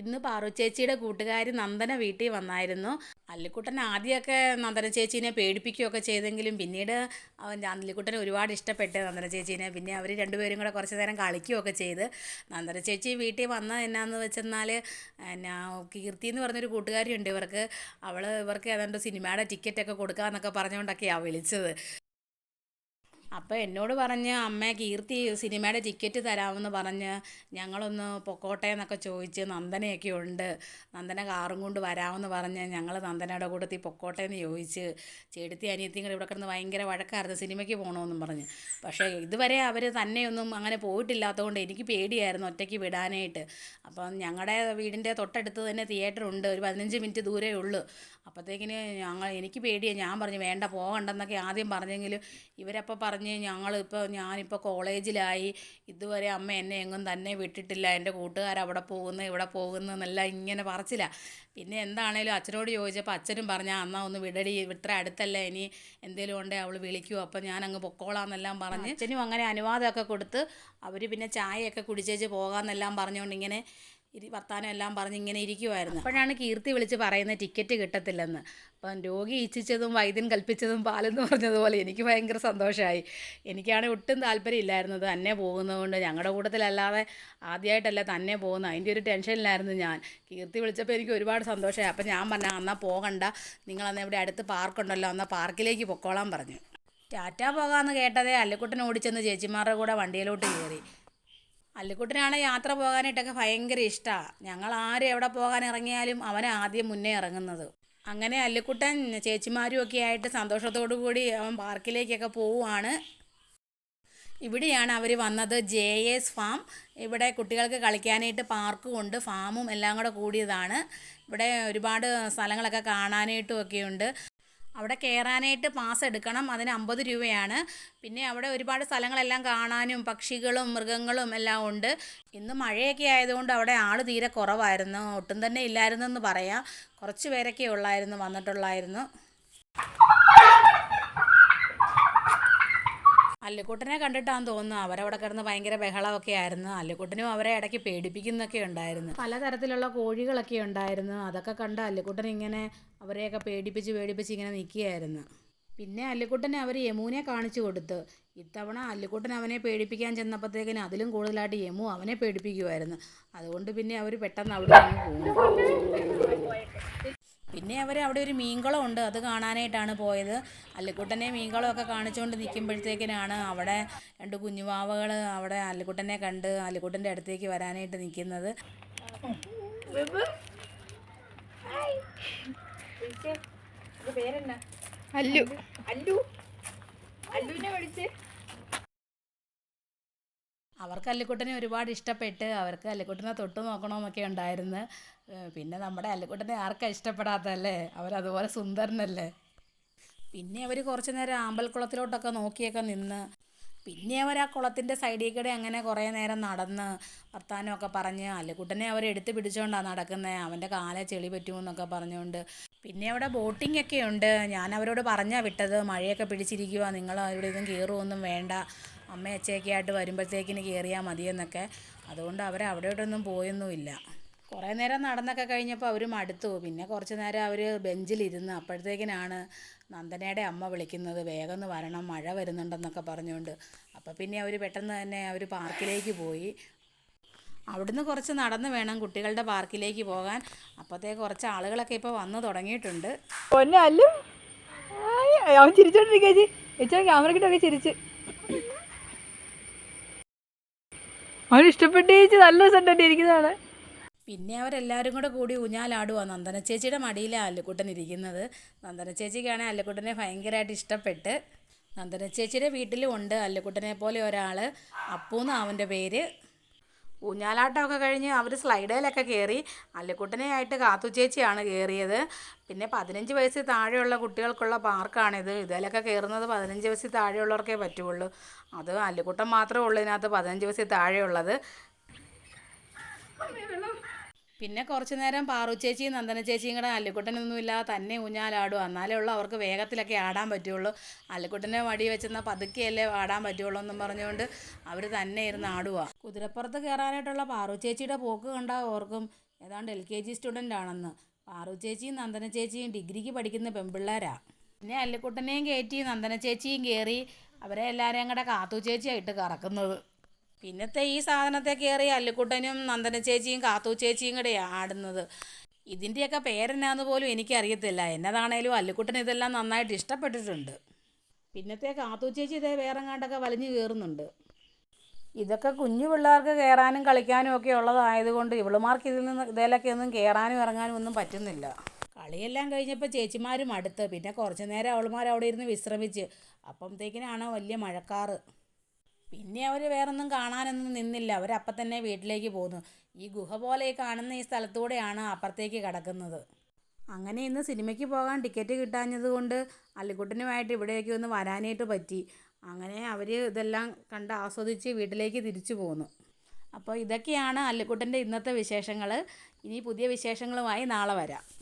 ഇന്ന് പാറു ചേച്ചിയുടെ കൂട്ടുകാരി നന്ദന വീട്ടിൽ വന്നായിരുന്നു. അല്ലിക്കുട്ടൻ ആദ്യമൊക്കെ നന്ദന ചേച്ചീനെ പേടിപ്പിക്കുകയൊക്കെ ചെയ്തെങ്കിലും പിന്നീട് അവൻ അല്ലിക്കുട്ടനെ ഒരുപാട് ഇഷ്ടപ്പെട്ട് നന്ദന ചേച്ചീനെ. പിന്നെ അവർ രണ്ടുപേരും കൂടെ കുറച്ച് നേരം കളിക്കുകയൊക്കെ ചെയ്ത്. നന്ദന ചേച്ചി വീട്ടിൽ വന്ന എന്നാന്ന് വെച്ചെന്നാൽ എന്നാ കീർത്തി എന്ന് പറഞ്ഞൊരു കൂട്ടുകാരിയുണ്ട് ഇവർക്ക്. അവൾ ഇവർക്ക് ഏതാണ്ട് സിനിമയുടെ ടിക്കറ്റൊക്കെ കൊടുക്കാമെന്നൊക്കെ പറഞ്ഞുകൊണ്ടൊക്കെയാണ് വിളിച്ചത്. അപ്പോൾ എന്നോട് പറഞ്ഞ് അമ്മ കീർത്തി സിനിമയുടെ ടിക്കറ്റ് തരാമെന്ന് പറഞ്ഞ് ഞങ്ങളൊന്ന് പൊക്കോട്ടെ എന്നൊക്കെ ചോദിച്ച് നന്ദനയൊക്കെ ഉണ്ട്. നന്ദന കാറും കൊണ്ട് വരാമെന്ന് പറഞ്ഞ് ഞങ്ങൾ നന്ദനയുടെ കൂട്ടത്തിൽ പൊക്കോട്ടെ എന്ന് ചോദിച്ച് ചേടുത്തി അനിയത്തിയും കൂടെ ഇവിടെ കിടന്ന് ഭയങ്കര വഴക്കായിരുന്നു സിനിമയ്ക്ക് പോകണമെന്നും പറഞ്ഞ്. പക്ഷേ ഇതുവരെ അവർ തന്നെയൊന്നും അങ്ങനെ പോയിട്ടില്ലാത്തതുകൊണ്ട് എനിക്ക് പേടിയായിരുന്നു ഒറ്റയ്ക്ക് വിടാനായിട്ട്. അപ്പം ഞങ്ങളുടെ വീടിന്റെ തൊട്ടടുത്ത് തന്നെ തിയേറ്റർ ഉണ്ട് ഒരു പതിനഞ്ച് മിനിറ്റ് ദൂരേ ഉള്ളൂ. അപ്പോഴത്തേക്കിന് ഞങ്ങൾ എനിക്ക് പേടിയാണ് ഞാൻ പറഞ്ഞു വേണ്ട പോകണ്ടെന്നൊക്കെ ആദ്യം പറഞ്ഞെങ്കിലും ഇവരപ്പോൾ പറഞ്ഞ് ഞങ്ങളിപ്പോൾ ഞാനിപ്പോൾ കോളേജിലായി. ഇതുവരെ അമ്മ എന്നെ എങ്ങും തന്നെ വിട്ടിട്ടില്ല. എന്റെ കൂട്ടുകാർ അവിടെ പോകുന്നു ഇവിടെ പോകുന്നു എന്നെല്ലാം ഇങ്ങനെ പറച്ചില്ല പിന്നെ എന്താണേലും അച്ഛനോട് ചോദിച്ചപ്പോൾ അച്ഛനും പറഞ്ഞ അന്നാ ഒന്ന് വിടടി. ഇത്ര അടുത്തല്ല ഇനി എന്തേലും ഉണ്ടേ അവൾ വിളിക്കുമോ അപ്പം ഞാൻ അങ്ങ് പൊക്കോളാന്നെല്ലാം പറഞ്ഞ് അച്ഛനും അങ്ങനെ അനുവാദമൊക്കെ കൊടുത്ത് അവർ പിന്നെ ചായയൊക്കെ കുടിച്ചേച്ച് പോകാമെന്നെല്ലാം പറഞ്ഞുകൊണ്ട് ഇങ്ങനെ ഇരി വർത്താനം എല്ലാം പറഞ്ഞ് ഇങ്ങനെ ഇരിക്കുമായിരുന്നു അപ്പോഴാണ് കീർത്തി വിളിച്ച് പറയുന്നത് ടിക്കറ്റ് കിട്ടത്തില്ലെന്ന്. അപ്പം രോഗി ഇച്ഛിച്ചതും വൈദ്യൻ കൽപ്പിച്ചതും പാലെന്ന് പറഞ്ഞതുപോലെ എനിക്ക് ഭയങ്കര സന്തോഷമായി എനിക്കാണെങ്കിൽ ഒട്ടും താല്പര്യമില്ലായിരുന്നത് തന്നെ പോകുന്നതുകൊണ്ട് ഞങ്ങളുടെ കൂട്ടത്തിലല്ലാതെ ആദ്യമായിട്ടല്ല തന്നെ പോകുന്നത്. അതിന്റെ ഒരു ടെൻഷനിലായിരുന്നു ഞാൻ. കീർത്തി വിളിച്ചപ്പോൾ എനിക്ക് ഒരുപാട് സന്തോഷമായി അപ്പം ഞാൻ പറഞ്ഞു എന്നാൽ പോകണ്ട. നിങ്ങളന്ന് ഇവിടെ അടുത്ത് പാർക്കുണ്ടല്ലോ. എന്നാൽ പാർക്കിലേക്ക് പൊക്കോളാൻ പറഞ്ഞു. ടാറ്റ പോകാമെന്ന് കേട്ടതേ അല്ലിക്കുട്ടൻ ഓടിച്ചെന്ന് ചേച്ചിമാരുടെ കൂടെ വണ്ടിയിലോട്ട് കയറി. അല്ലിക്കുട്ടനാണ് യാത്ര പോകാനായിട്ടൊക്കെ ഭയങ്കര ഇഷ്ടമാണ് ഞങ്ങൾ ആരും എവിടെ പോകാൻ ഇറങ്ങിയാലും അവൻ ആദ്യം മുന്നേ ഇറങ്ങുന്നത്. അങ്ങനെ അല്ലിക്കുട്ടൻ ചേച്ചിമാരും ഒക്കെ ആയിട്ട് സന്തോഷത്തോടു കൂടി അവൻ പാർക്കിലേക്കൊക്കെ പോവുകയാണ് ഇവിടെയാണ് അവർ വന്നത് ജെ എസ് ഫാം. ഇവിടെ കുട്ടികൾക്ക് കളിക്കാനായിട്ട് പാർക്കും ഉണ്ട് ഫാമും എല്ലാം കൂടെ കൂടിയതാണ്. ഇവിടെ ഒരുപാട് സ്ഥലങ്ങളൊക്കെ കാണാനായിട്ടും ഒക്കെയുണ്ട് അവിടെ കയറാനായിട്ട് പാസ് എടുക്കണം അതിന് അമ്പത് രൂപയാണ്. പിന്നെ അവിടെ ഒരുപാട് സ്ഥലങ്ങളെല്ലാം കാണാനും പക്ഷികളും മൃഗങ്ങളും എല്ലാം ഉണ്ട്. ഇന്ന് മഴയൊക്കെ ആയതുകൊണ്ട് അവിടെ ആൾ തീരെ കുറവായിരുന്നു. ഒട്ടും തന്നെ ഇല്ലായിരുന്നെന്ന് പറയാം. കുറച്ച് പേരൊക്കെ ഉള്ളായിരുന്നു വന്നിട്ടുള്ളായിരുന്നു. അല്ലിക്കുട്ടനെ കണ്ടിട്ടാന്ന് തോന്നുന്നു അവരവിടെ കിടന്ന് ഭയങ്കര ബഹളമൊക്കെ ആയിരുന്നു. അല്ലിക്കുട്ടനും അവരെ ഇടയ്ക്ക് പേടിപ്പിക്കുന്നൊക്കെ ഉണ്ടായിരുന്നു. പലതരത്തിലുള്ള കോഴികളൊക്കെ ഉണ്ടായിരുന്നു. അതൊക്കെ കണ്ട് അല്ലിക്കുട്ടൻ ഇങ്ങനെ അവരെയൊക്കെ പേടിപ്പിച്ച് പേടിപ്പിച്ച് ഇങ്ങനെ നിൽക്കുകയായിരുന്നു. പിന്നെ അല്ലിക്കുട്ടനെ അവർ യമുനെ കാണിച്ചു കൊടുത്തു. ഇത്തവണ അല്ലിക്കുട്ടൻ അവനെ പേടിപ്പിക്കാൻ ചെന്നപ്പോഴത്തേക്കിന് അതിലും കൂടുതലായിട്ട് യമു അവനെ പേടിപ്പിക്കുമായിരുന്നു അതുകൊണ്ട് പിന്നെ അവർ പെട്ടെന്ന് അവിടെ നിന്ന് പോകും പിന്നെ അവർ അവിടെ ഒരു മീൻകുളം ഉണ്ട് അത് കാണാനായിട്ടാണ് പോയത്. അല്ലിക്കുട്ടനെ മീൻകുളമൊക്കെ കാണിച്ചുകൊണ്ട് നിൽക്കുമ്പോഴത്തേക്കിനാണ് അവിടെ രണ്ട് കുഞ്ഞുവാവകൾ അവിടെ അല്ലിക്കുട്ടനെ കണ്ട് അല്ലിക്കുട്ടന്റെ അടുത്തേക്ക് വരാനായിട്ട് നിൽക്കുന്നത് അല്ലു. അല്ലു. അല്ലുവിനെ വിളിച്ച്. അവർക്ക് അല്ലിക്കുട്ടനെ ഒരുപാട് ഇഷ്ടപ്പെട്ട് അവർക്ക് അല്ലിക്കുട്ടനെ തൊട്ട് നോക്കണമെന്നൊക്കെ ഉണ്ടായിരുന്നു. പിന്നെ നമ്മുടെ അല്ലിക്കുട്ടനെ ആർക്കാ ഇഷ്ടപ്പെടാത്തല്ലേ അവരതുപോലെ സുന്ദരനല്ലേ? പിന്നെ അവർ കുറച്ച് നേരം ആമ്പൽക്കുളത്തിലോട്ടൊക്കെ നോക്കിയൊക്കെ നിന്ന് പിന്നെ അവർ ആ കുളത്തിന്റെ സൈഡിൽ കൂടെ അങ്ങനെ കുറേ നേരം നടന്ന് വർത്താനമൊക്കെ പറഞ്ഞ് അല്ലിക്കുട്ടനെ അവർ എടുത്ത് പിടിച്ചുകൊണ്ടാണ് നടക്കുന്നത് അവന്റെ കാലെ ചെളി പറ്റുമെന്നൊക്കെ പറഞ്ഞുകൊണ്ട് പിന്നെ അവിടെ ബോട്ടിംഗ് ഒക്കെ ഉണ്ട്. ഞാൻ അവരോട് പറഞ്ഞാൽ വിട്ടത് മഴയൊക്കെ പിടിച്ചിരിക്കുക നിങ്ങൾ അവരുടെ ഇതും കയറുമൊന്നും വേണ്ട. അമ്മ അച്ഛയൊക്കെ ആയിട്ട് വരുമ്പോഴത്തേക്കിന് കയറിയാൽ മതിയെന്നൊക്കെ. അതുകൊണ്ട് അവർ അവിടെയോട്ടൊന്നും പോയൊന്നുമില്ല. കുറേ നേരം നടന്നൊക്കെ കഴിഞ്ഞപ്പോൾ അവർ മടുത്തു. പിന്നെ കുറച്ച് നേരം അവർ ബെഞ്ചിലിരുന്ന് അപ്പോഴത്തേക്കിനാണ് നന്ദനയുടെ അമ്മ വിളിക്കുന്നത്. വേഗം ഒന്ന് വരണം മഴ വരുന്നുണ്ടെന്നൊക്കെ പറഞ്ഞുകൊണ്ട്. അപ്പോൾ പിന്നെ അവർ പെട്ടെന്ന് തന്നെ അവർ പാർക്കിലേക്ക് പോയി. അവിടുന്ന് കുറച്ച് നടന്ന് വേണം കുട്ടികളുടെ പാർക്കിലേക്ക് പോകാൻ. അപ്പോഴത്തേക്ക് കുറച്ച് ആളുകളൊക്കെ ഇപ്പോൾ വന്നു തുടങ്ങിയിട്ടുണ്ട്. പൊന്നെ അല്ലു അവൻ ചിരിച്ചോണ്ടിരിക്കുക ചേച്ചി. ചേച്ചാ ക്യാമറ കിട്ടൊക്കെ ചിരിച്ച്. അവൻ ഇഷ്ടപ്പെട്ട് നല്ല ഇരിക്കുന്നതാണ്. പിന്നെ അവരെല്ലാവരും കൂടെ കൂടി ഊഞ്ഞാലാടുവാ. നന്ദന ചേച്ചിയുടെ മടിയിലാണ് അല്ലുക്കുട്ടൻ ഇരിക്കുന്നത്. നന്ദന ചേച്ചിക്കാണെങ്കിൽ അല്ലുക്കുട്ടനെ ഭയങ്കരമായിട്ട് ഇഷ്ടപ്പെട്ട്. നന്ദന ചേച്ചിയുടെ വീട്ടിലും ഉണ്ട് അല്ലുക്കുട്ടനെ പോലെ ഒരാൾ അപ്പൂന്ന് അവന്റെ പേര്. ഊഞ്ഞാലാട്ടമൊക്കെ കഴിഞ്ഞ് അവർ സ്ലൈഡേലൊക്കെ കയറി അല്ലിക്കുട്ടനെയായിട്ട് കാത്തു ചേച്ചിയാണ് കയറിയത് പിന്നെ പതിനഞ്ച് വയസ്സിൽ താഴെയുള്ള കുട്ടികൾക്കുള്ള പാർക്കാണിത്. ഇതിലൊക്കെ കയറുന്നത് പതിനഞ്ച് വയസ്സിൽ താഴെയുള്ളവർക്കേ പറ്റുള്ളൂ. അത് അല്ലുക്കുട്ടൻ മാത്രമേ ഉള്ളൂ ഇതിനകത്ത് പതിനഞ്ച് വയസ്സിൽ താഴെയുള്ളത്. പിന്നെ കുറച്ചു നേരം പാറു ചേച്ചിയും നന്ദന ചേച്ചിയും കൂടെ അല്ലിക്കുട്ടനൊന്നുമില്ലാതെ തന്നെ ഊഞ്ഞാലാടും എന്നാലേ ഉള്ളൂ അവർക്ക് വേഗത്തിലൊക്കെ ആടാൻ പറ്റുള്ളൂ. അല്ലിക്കുട്ടനെ മടി വെച്ചെന്നാൽ പതുക്കെയല്ലേ ആടാൻ പറ്റുള്ളൂ എന്നും പറഞ്ഞുകൊണ്ട് അവർ തന്നെ ഇരുന്ന് ആടുക കുതിരപ്പുറത്ത് കയറാനായിട്ടുള്ള പാറു ചേച്ചിയുടെ പോക്ക് കണ്ടാൽ ഓർക്കും ഏതാണ്ട് എൽ കെ ജി സ്റ്റുഡന്റ് ആണെന്ന്. പാറു ചേച്ചിയും നന്ദന ചേച്ചിയും ഡിഗ്രിക്ക് പഠിക്കുന്ന പെൺപിള്ളേരാണ് പിന്നെ അല്ലിക്കുട്ടനെയും കയറ്റി നന്ദന ചേച്ചിയും കയറി അവരെ എല്ലാവരെയും കൂടെ കാത്തു ചേച്ചിയായിട്ട് കറക്കുന്നത്. പിന്നത്തെ ഈ സാധനത്തെ കയറി അല്ലിക്കുട്ടനും നന്ദന ചേച്ചിയും കാത്തു ചേച്ചിയും കൂടെ ആടുന്നത്. ഇതിന്റെയൊക്കെ പേരെന്നാന്ന് പോലും എനിക്കറിയത്തില്ല. എന്നതാണേലും അല്ലിക്കുട്ടൻ ഇതെല്ലാം നന്നായിട്ട് ഇഷ്ടപ്പെട്ടിട്ടുണ്ട്. പിന്നത്തെ കാത്തു ചേച്ചി ഇതേ വേറെങ്ങാണ്ടൊക്കെ വലിഞ്ഞു കയറുന്നുണ്ട്. ഇതൊക്കെ കുഞ്ഞു പിള്ളേർക്ക് കയറാനും കളിക്കാനും ഒക്കെ ഉള്ളതായതുകൊണ്ട് ഇവളുമാർക്ക് ഇതിൽ നിന്ന് ഇതിലൊക്കെ ഒന്നും കയറാനും ഇറങ്ങാനും ഒന്നും പറ്റുന്നില്ല. കളിയെല്ലാം കഴിഞ്ഞപ്പോൾ ചേച്ചിമാരും അടുത്ത്. പിന്നെ കുറച്ച് നേരം അവളുമാർ അവിടെ ഇരുന്ന് വിശ്രമിച്ച്. അപ്പോഴത്തേക്കിനാണ് വലിയ മഴക്കാറ്. പിന്നെ അവർ വേറൊന്നും കാണാനൊന്നും നിന്നില്ല. അവരപ്പം തന്നെ വീട്ടിലേക്ക് പോന്നു. ഈ ഗുഹ പോലെ കാണുന്ന ഈ സ്ഥലത്തൂടെയാണ് അപ്പുറത്തേക്ക് കിടക്കുന്നത്. അങ്ങനെ ഇന്ന് സിനിമയ്ക്ക് പോകാൻ ടിക്കറ്റ് കിട്ടാഞ്ഞത് കൊണ്ട് അല്ലിക്കുട്ടനുമായിട്ട് ഇവിടേക്ക് ഒന്ന് വരാനായിട്ട് പറ്റി. അങ്ങനെ അവർ ഇതെല്ലാം കണ്ട് ആസ്വദിച്ച് വീട്ടിലേക്ക് തിരിച്ചു പോന്നു. അപ്പോൾ ഇതൊക്കെയാണ് അല്ലിക്കുട്ടന്റെ ഇന്നത്തെ വിശേഷങ്ങൾ ഇനി പുതിയ വിശേഷങ്ങളുമായി നാളെ വരാം.